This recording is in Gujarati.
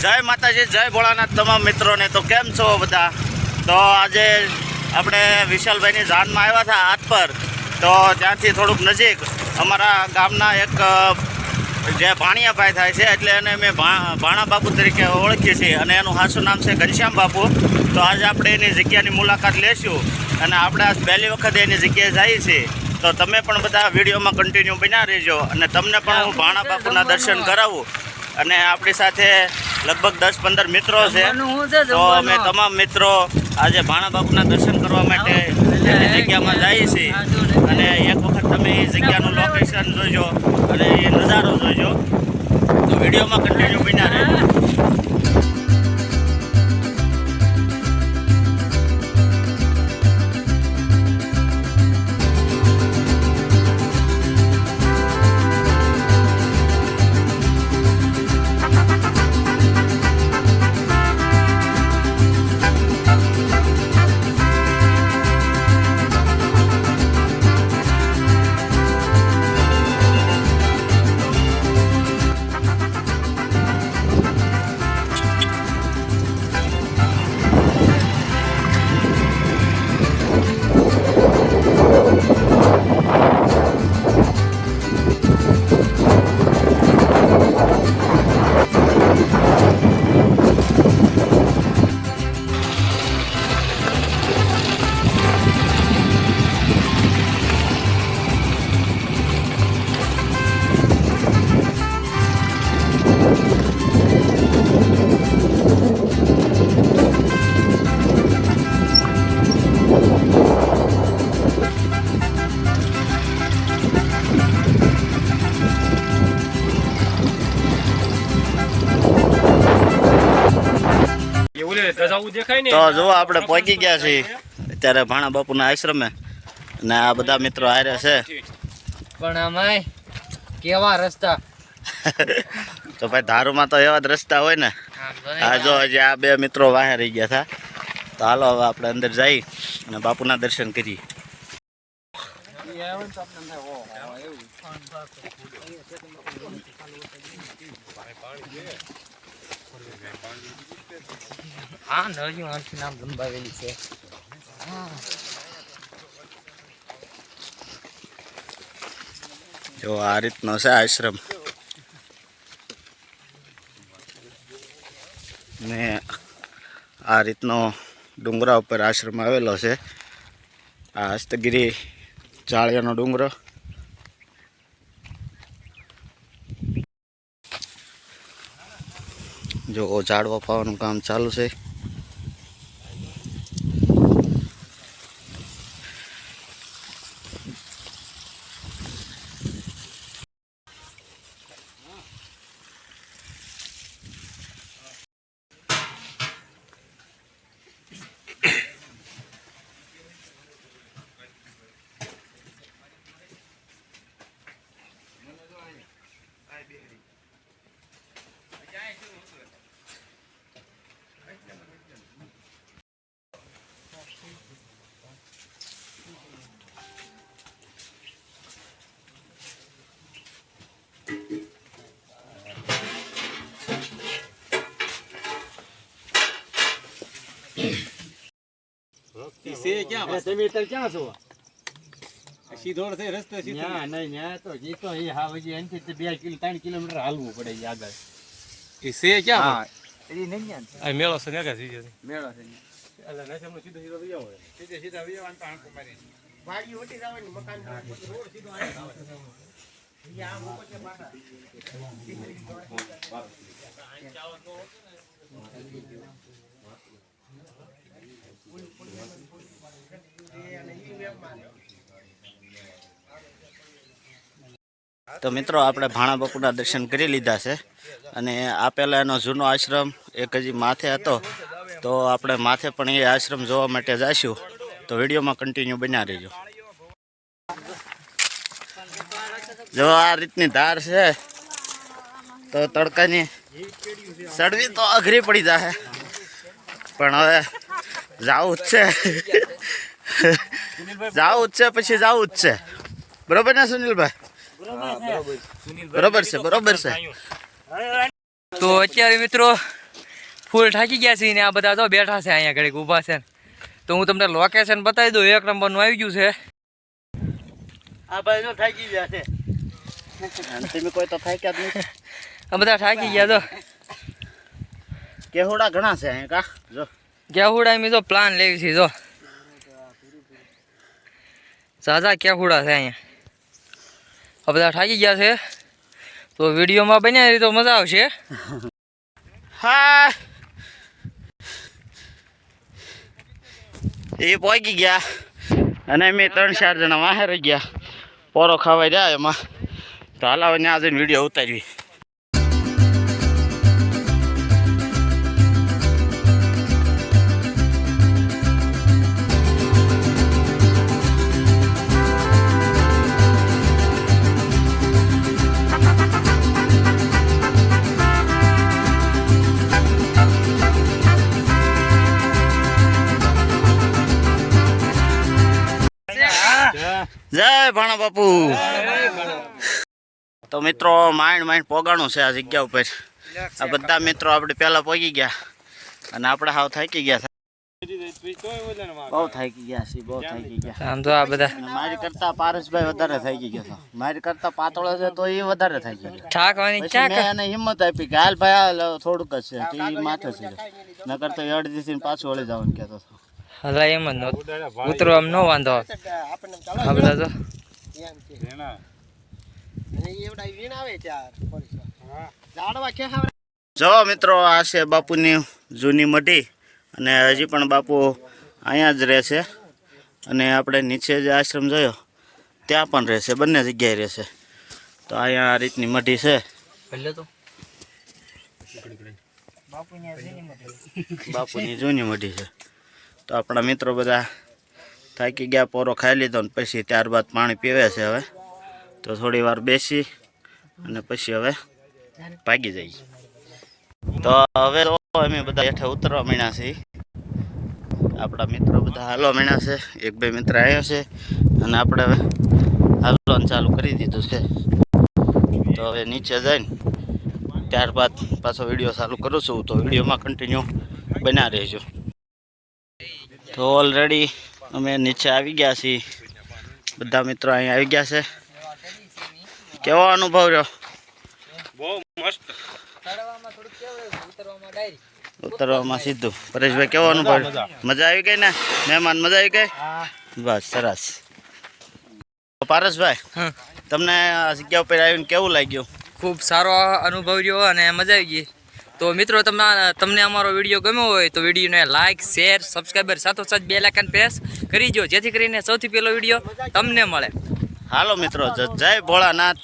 જય માતાજી જય ભોળાનાથ તમામ મિત્રોને. તો કેમ છો બધા? તો આજે આપણે વિશાલભાઈની જાનમાં આવ્યા હતા હાથ પર. તો ત્યાંથી થોડુંક નજીક અમારા ગામના એક જે ભાણિયાભાઈ થાય છે એટલે એને ભા- ભાણા બાપુ તરીકે ઓળખીએ છીએ અને એનું સાચું નામ છે ઘનશ્યામ બાપુ. તો આજે આપણે એની જગ્યાની મુલાકાત લેશું અને આપણે આજ પહેલી વખત એની જગ્યાએ જઈએ છીએ. તો તમે પણ બધા વિડીયોમાં કન્ટિન્યુ બન્યા રહેજો અને તમને પણ હું ભાણા બાપુના દર્શન કરાવું. અને આપણી સાથે લગભગ દસ પંદર મિત્રો છે. તો અમે તમામ મિત્રો આજે ભાણા બાપુના દર્શન કરવા માટે જગ્યામાં જઈએ છીએ અને એક વખત તમે એ જગ્યાનું લોકેશન જોજો અને એ નજારો જોજો. તો વિડીયોમાં કન્ટિન્યુ બન્યા રહેજો. તો જુઓ આપણે પહોંચી ગયા છીએ. અત્યારે ભાણા બાપુના આશ્રમે. અને આ બધા મિત્રો હારે છે. પણ અમાય કેવા રસ્તા? તો ભાઈ ધારુમાં તો એવા જ રસ્તા હોય ને. આ જો હજી આ બે મિત્રો વાહે રહી ગયા હતા તો હાલો હવે આપણે અંદર જઈ અને બાપુના દર્શન કરીએ. હા, નળિયું આથી નામ લંબાવેલી છે. જો આ રીતનો છે આશ્રમ. ને આ રીતનો ડુંગરા ઉપર આશ્રમ આવેલો છે. આ હસ્તગીરી ચાળિયાનો ડુંગરો. જો ઝાડવા પાવાનું કામ ચાલુ છે. સે ક્યાં તમે અત્યારે ક્યાં છો? સીધો છે રસ્તે સીધો. ના નહીં ના તો જી તો એ હા હજી અહીંથી તો બે કિલો ત્રણ કિલોમીટર હાલવું પડે છે આગળ. એ સે ક્યાં હા. એ નહીં જ્ઞાન આ મેળો છે ને સીધો મેળો છે. એટલે નહીં સીધો સીધો લઈ આવો સીધે સીધા વિયવાન તો આંખો મારી વાડી ઓટી જવાની મકાન રોડ સીધો અહીંયા આમ ઉપર છે પાછા. તો મિત્રો, આપણે ભાણા બાપુના દર્શન કરી લીધા છે અને આ પહેલાં એનો જૂનો આશ્રમ એક હજી માથે હતો. તો આપણે માથે પણ એ આશ્રમ જોવા માટે જઈશું તો વિડીયોમાં કન્ટિન્યુ બન્યા રહેજો. જો આ રીતની ધાર છે, તો તડકાની સડવી તો અઘરી પડી જાય પણ હવે જાવું જ છે. જાવું જ છે પછી જાવું જ છે. બરોબર ને સુનિલભાઈ? બરોબર છે. બરોબર છે. તો અત્યારે મિત્રો ફૂલ થાકી ગયા છે ને આ બધા તો બેઠા છે અહીંયા ઘડીક ઊભા છે તો હું તમને લોકેશન બતાવી દઉં એક નંબરનું આવી ગયું છે. આ ભાઈ તો થાકી ગયા છે. તમે કોઈ તો થાક્યા જ નહીં. આ બધા થાકી ગયા તો. કેહોડા ઘણા છે અહીંયા કા? જો. કેહુડા મેં તો પ્લાન લેવી છે જો ઝાઝા કેહુડા છે અહીંયા આ બધા થાકી ગયા છે તો વિડીયોમાં બન્યા તો મજા આવશે હા એ પહોંચી ગયા. અને અમે ત્રણ ચાર જણા વાહે રહી ગયા. પોરો ખાવા જાય એમાં. તો હાલાવે ત્યાં જઈને વીડિયો ઉતારવી. જય ભાણા બાપુ. તો મિત્રો માઇન્ડ માઇન્ડ પોગાણું છે આ જગ્યા ઉપર. આ બધા મિત્રો આપણે પહેલા પહોંચી ગયા અને આપણે હાવ થાકી ગયા બહુ થાકી ગયા છે બહુ થાકી ગયા. આમ તો આ બધા મારી કરતા પારસભાઈ વધારે થાકી ગયા મારી કરતા પાતળો છે તો એ વધારે થાકી ગયા. એને હિંમત આપી કે હાલ ભાઈ થોડુંક જ છે. એ માથે છે. નકર તો અડધી થી પાછું વળી જવાનું કહેતો હતો. હલા એમ જ આમ નો વાંધો. આ બધા તો એમ છે. અને એવડા વીણ આવે ચાર ઝાડવા ક્યાં જો મિત્રો આ છે બાપુની જૂની મઢી અને હજી પણ બાપુ અહીંયા જ રહે છે. અને આપણે નીચે જે આશ્રમ જોયો ત્યાં પણ રહેશે બંને જગ્યાએ રહેશે તો અહીંયા આ રીતની મઢી છે. બાપુની જૂની મઢી છે. તો આપણા મિત્રો બધા થાકી ગયા, પોરો ખાઈ લીધો ને પછી ત્યારબાદ પાણી પીવે છે હવે. તો થોડી વાર બેસી અને પછી હવે ભાગી જઈએ. તો હવે અમે બધા હેઠે ઉતરવા મીણા છીએ. આપણા મિત્રો બધા હાલવા મીણા છે. એક, બે મિત્ર આવ્યા છે અને આપણે હવે હાલવાનું ચાલુ કરી દીધું છે. તો હવે નીચે જઈને ત્યારબાદ પાછો વીડિયો ચાલુ કરું છું. તો વિડીયોમાં કન્ટિન્યુ બના રહેજો. તો ઓલરેડી અમે નીચે આવી ગયા છીએ. બધા મિત્રો અહીંયા આવી ગયા છે. કેવો અનુભવ રહ્યો? બહુ મસ્ત. ચડવામાં થોડુંક કેવું ઉતરવામાં સીધું. પરેશભાઈ કેવો અનુભવ મજા. આવી ગઈ ને? મહેમાન મજા આવી ગઈ? બસ સરસ. તો પારસભાઈ હા. તમને આ જગ્યા ઉપર આવીને કેવું લાગ્યું? ખૂબ સારો અનુભવ રહ્યો અને મજા આવી ગઈ. તો મિત્રો તમને તમને અમારો વીડિયો ગમ્યો હોય તો વિડીયોને લાઇક શેર સબસ્ક્રાઈબર સાથોસાથ બે લાઇકન પ્રેસ કરી દો જેથી કરીને સૌથી પહેલો વીડિયો તમને મળે. હાલો મિત્રો જય ભોળાનાથ.